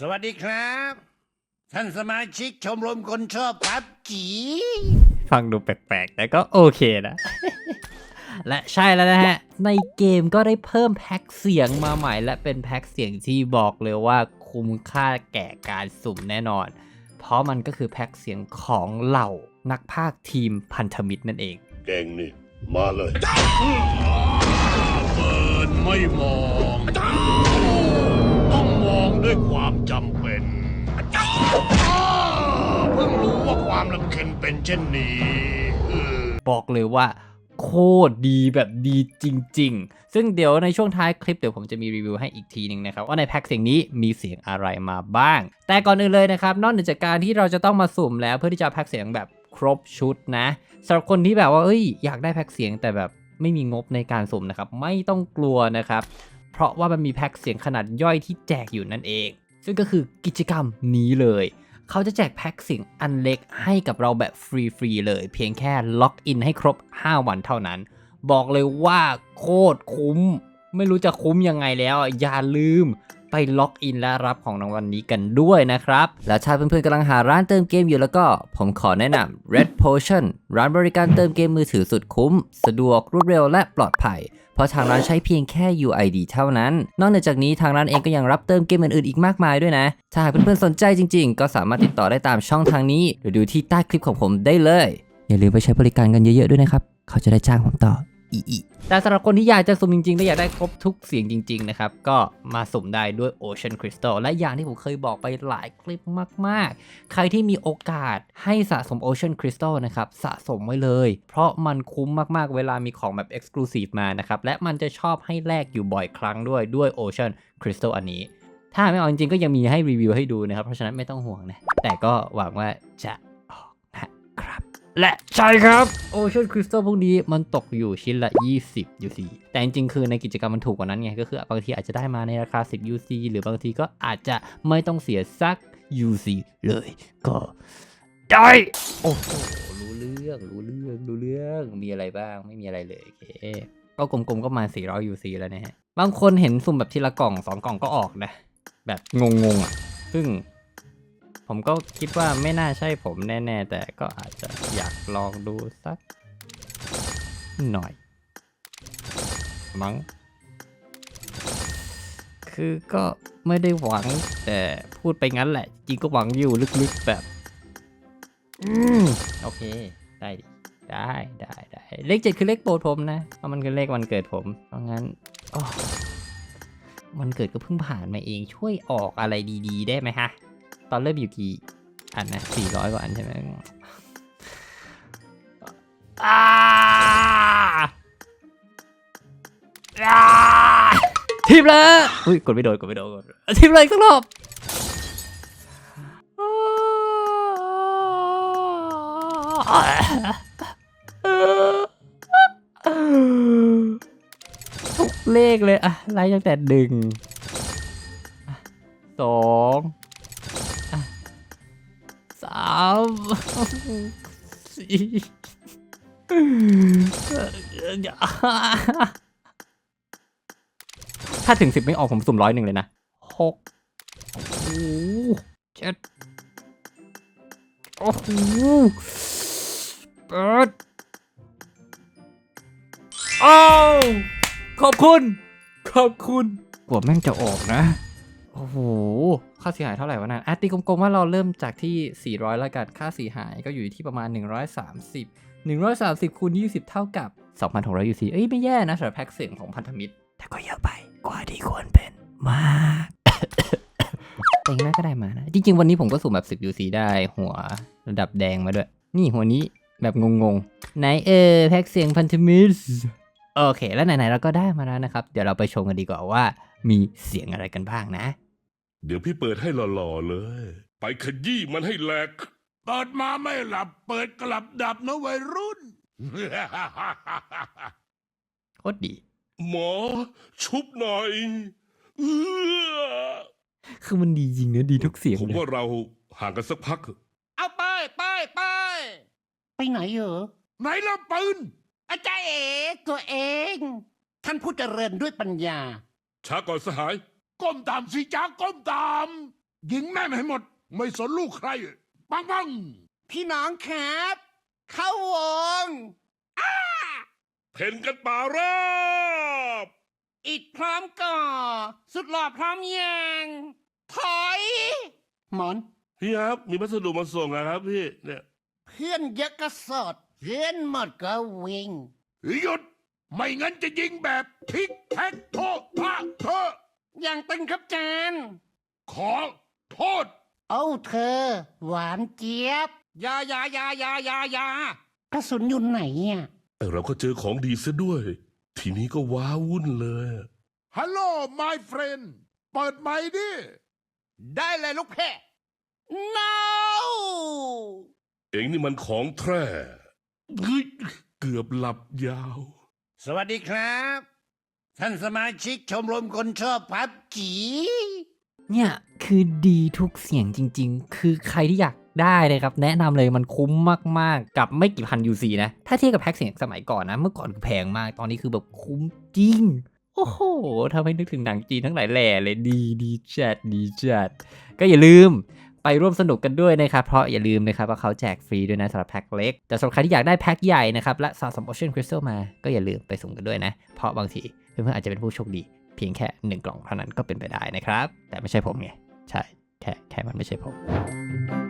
สวัสดีครับ ท่านสมาชิกชมรมคนชอบพับจีฟังดูแปลกๆ แต่ก็โอเคนะ และใช่แล้วนะฮะ ในเกมก็ได้เพิ่มแพ็กเสียงมาใหม่ และเป็นแพ็กเสียงที่บอกเลยว่าคุ้มค่าแก่การสุ่มแน่นอน เพราะมันก็คือแพ็กเสียงของเหล่านักพากย์ทีมพันธมิตรนั่นเองเก่งนี่ มาเลย เปิดไม่มองต้อง เป็นเช่นนี้บอกเลยว่า โคตรดีแบบดีจริง ๆ ซึ่งเดี๋ยวในช่วงท้ายคลิปเดี๋ยวผมจะมีรีวิวให้อีกทีหนึ่งนะครับ ว่าในแพ็กเสียงนี้มีเสียงอะไรมาบ้าง แต่ก่อนอื่นเลยนะครับ นอกจากการที่เราจะต้องมาสุ่มแล้วเพื่อที่จะแพ็กเสียงแบบครบชุดนะสำหรับคนที่แบบว่าเอ้ยอยากได้แพ็กเสียงแต่แบบไม่มีงบในการสุ่มนะครับ ไม่ต้องกลัวนะครับ เพราะว่ามันมีแพ็กเสียงขนาดย่อยที่แจกอยู่นั่นเอง ซึ่งก็คือกิจกรรมนี้เลย เขาจะแจกแพ็กสิ่งอันเล็กให้กับเราแบบฟรีๆเลย เพียงแค่ล็อกอินให้ครบ 5 วันเท่านั้น บอกเลยว่าโคตรคุ้ม ไม่รู้จะคุ้มยังไงแล้ว อย่าลืม ไปล็อกอินและรับของรางวัลนนี้กันด้วยนะครับ และถ้าเพื่อนๆกำลังหาร้านเติมเกมอยู่แล้วก็ ผมขอแนะนำ Red Potion ร้านบริการเติมเกมมือถือสุดคุ้ม สะดวกรวดเร็วและปลอดภัย เพราะทางร้านใช้เพียงแค่ UID เท่านั้น นอกนจากนี้ทางร้านเองก็ยังรับเติมเกมอื่นๆอีกมากมายด้วยนะ ถ้าหากเพื่อนๆสนใจจริง ๆ ก็สามารถติดต่อได้ตามช่องทางนี้ หรือดูที่ใต้คลิปของผมได้เลย อย่าลืมไปใช้บริการกันเยอะๆด้วยนะครับ เขาจะได้จ้างผมต่อ อีอีแต่สำหรับคนที่อยากจะสุ่มจริงๆ และอยากได้ครบทุกเสียงจริง ๆ นะครับ ก็มาสุ่มได้ด้วย Ocean Crystal และอย่างที่ผมเคยบอกไปหลายคลิปมาก ๆ ใครที่มีโอกาสให้สะสม Ocean Crystal นะครับ สะสมไว้เลย เพราะมันคุ้มมากๆ เวลามีของแบบ Exclusive มานะครับ และมันจะชอบให้แลกอยู่บ่อยครั้งด้วยด้วย Ocean Crystal อันนี้ ถ้าไม่เอาจริงๆก็ยังมีให้รีวิวให้ดูนะครับ เพราะฉะนั้นไม่ต้องห่วงนะ แต่ก็หวังว่าจะ และใช่ครับ Ocean Crystal พวกนี้มันตกอยู่ชิ้นละ 20 UC แต่จริงๆ คือในกิจกรรมมันถูกกว่านั้นไง ก็คือบางทีอาจจะได้มาในราคา 10 UC หรือบางทีก็อาจจะไม่ต้องเสียสัก UC เลยก็ได้ โอ้โหรู้เรื่องรู้เรื่องรู้เรื่องมีอะไรบ้างไม่มีอะไรเลยโอเคก็กลมๆก็มา 400 UC แล้วนะฮะ บางคนเห็นสุ่มแบบทีละกล่อง 2 กล่องก็ออกนะ แบบงงๆอะ ซึ่ง ผมก็คิดว่าไม่น่าใช่ผมแน่ ๆ แต่ก็อาจจะอยากลองดูสัก หน่อย มั้ง คือก็ไม่ได้หวังแต่พูดไปงั้นแหละ จริงก็หวังอยู่ลึกๆแบบ อืม โอเค ได้ได้ได้ได้เลขเจ็ดคือเลขโปรดผมนะเพราะมันคือเลขวันเกิดผมเพราะงั้นอ๋อวันเกิดก็เพิ่งผ่านมาเองช่วยออกอะไรดี ๆ ได้ไหมฮะ ตอนเริ่มอยู่กี่อันนะสี่ร้อยกว่าอันใช่ไหมอาอาทีมเลยอุ้ยกดไม่โดนกดไม่โดนกดทีมเลยอีกสักรอบทุกเลขเลยอะไล่ตั้งแต่หนึ่งสองามสี่ถ้าถึงสิบไม่ออกผมสุ่มร้อยหนึ่งเลยนะหกโอ้เจ็ดโอ้โหแปดอ้าวขอบคุณ ขอบคุณกลัวแม่งจะออกนะ โอ้โห ค่าเสียหายเท่าไหร่วะนั่นอะตีกลมๆว่าเราเริ่มจากที่ 400แล้วกันค่าเสียหายก็อยู่ที่ประมาณ 130 130คูณ20 เท่ากับ 2,600 UC เอ้ยไม่แย่นะสำหรับแพ็กเสียงของพันธมิตร แต่ก็เยอะไปกว่าที่ควรเป็นมากแต่งน้าก็ได้มานะ จริง ๆ วันนี้ผมก็สุ่มแบบ 10 UC ได้หัวระดับแดงมาด้วย นี่หัวนี้แบบงงๆ ไหนเออแพ็กเสียงพันธมิตรโอเค แล้วไหนๆเราก็ได้มาแล้วนะครับ เดี๋ยวเราไปชมกันดีกว่าว่ามีเสียงอะไรกันบ้างนะ เดี๋ยวพี่เปิดให้หล่อๆเลย ไปขยี้มันให้แหลก เปิดมาไม่หลับ เปิดกลับดับนะวัยรุ่น โคตรดี หมอ ชุบหน่อยเอื้อคือมันดีจริงนะดีทุกเสียงผมเลยว่าเราห่างกันสักพักเถอะเอาไปไปไปไปไหนเหรอไหนล่ะปืน อาจารย์เอ๋ตัวเอง ท่านผู้เจริญด้วยปัญญา ช้าก่อนสหาย ก้มตามสิจ้าก้มตามยิงแม่งให้หมด ไม่สนลูกใคร ปังปังพี่น้องครับ เข้าวงเพ่นกันป่าราบอิดพร้อมก่อ สุดหล่อพร้อมแยงถอยหมอน พี่ครับมีพัสดุมาส่งนะครับพี่เนี่ย เพื่อนเยอะก็สดเพื่อนหมดก็วิ่งหยุด ไม่งั้นจะยิงแบบทิกแท็กโทษพระเธ ออย่างตึงครับจานขอโทษ เอาเธอ หวานเจี๊ยบ ยายายายายายากระสุนอยู่ไหนอะไอเราก็เจอของดีซะด้วย ทีนี้ก็ว้าวุ่นเลย ฮัลโหล my friend เปิดไมค์ดิ ได้เลยลูกเพ่ no เองนี่มันของแท้เฮ้ยเกือบหลับยาว สวัสดีครับ ท่านสมาชิกชมรมคนชอบพับจีเนี่ยคือดีทุกเสียงจริง ๆ คือใครที่อยากได้นะครับ แนะนำเลยมันคุ้มมากๆ กับไม่กี่พัน UC นะ ถ้าเทียบกับแพ็กเสียงสมัยก่อนนะ เมื่อก่อนคือแพงมาก ตอนนี้คือแบบคุ้มจริง โอ้โหทำให้นึกถึงหนังจีนทั้งหลายแหล่เลยดีดีจัดดีจัด ก็อย่าลืมไปร่วมสนุกกันด้วยนะครับ เพราะอย่าลืมนะครับว่าเขาแจกฟรีด้วยนะสำหรับแพ็คเล็ก แต่สำหรับใครที่อยากได้แพ็คใหญ่นะครับและสะสม Ocean Crystal มา ก็อย่าลืมไปสุ่มกันด้วยนะ เพราะบางที เพื่อนๆอาจจะเป็นผู้โชคดี เพียงแค่หนึ่งกล่องเท่านั้นก็เป็นไปได้นะครับ แต่ไม่ใช่ผมไง ใช่ แค่แค่มันไม่ใช่ผม